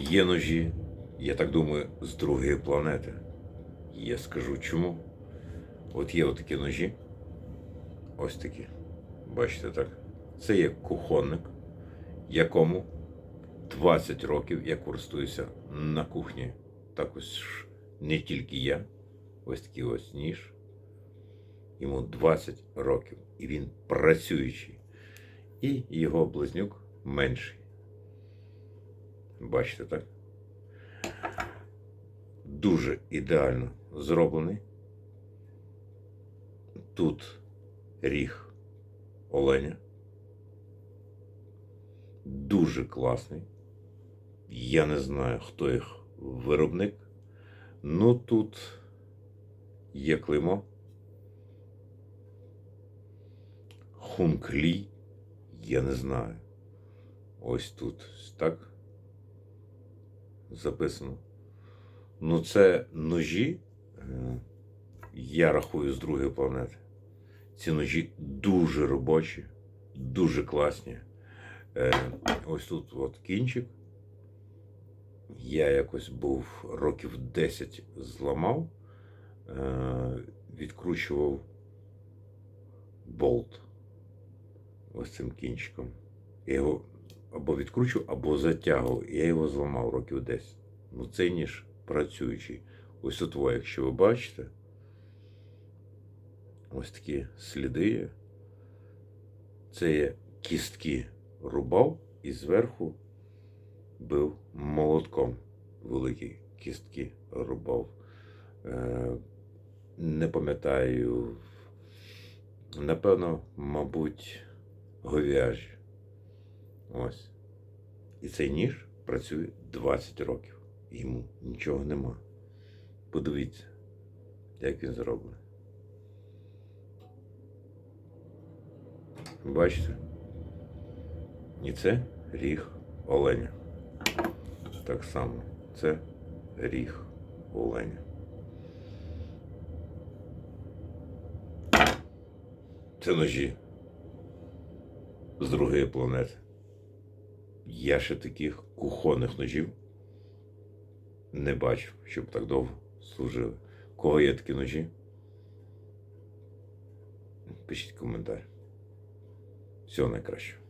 Є ножі, я так думаю, з другої планети. Я скажу чому. От є отакі ножі. Ось такі. Бачите так? Це є кухонник, якому 20 років я користуюся на кухні. Так ось не тільки я. Ось такий ось ніж. Йому 20 років. І він працюючий. І його близнюк менший. Бачите, так? Дуже ідеально зроблений. Тут ріг оленя. Дуже класний. Я не знаю, хто їх виробник. Ну тут є клеймо. Хунклі. Я не знаю. Ось тут так записано. Ну, це ножі, е, я рахую з другої планети. Ці ножі дуже робочі, дуже класні. Е, Ось тут от кінчик. Я якось був років 10 зламав, е, відкручував болт ось цим кінчиком. Я його або відкручував, або затягував. Я його зламав років 10. Ну, цей ніж працюючий. Ось тут, якщо ви бачите, ось такі сліди. Це є кістки рубав і зверху бив молотком. Великі кістки рубав. Е, не пам'ятаю, напевно, мабуть, говяжі. Ось. І цей ніж працює 20 років. Йому нічого нема. Подивіться, як він зроблений. Бачите? І це ріг оленя. Так само. Це ріг оленя. Це ножі з другої планети. Я ще таких кухонних ножів не бачив, щоб так довго служили. Кого є такі ножі? Пишіть коментар. Всього найкращого.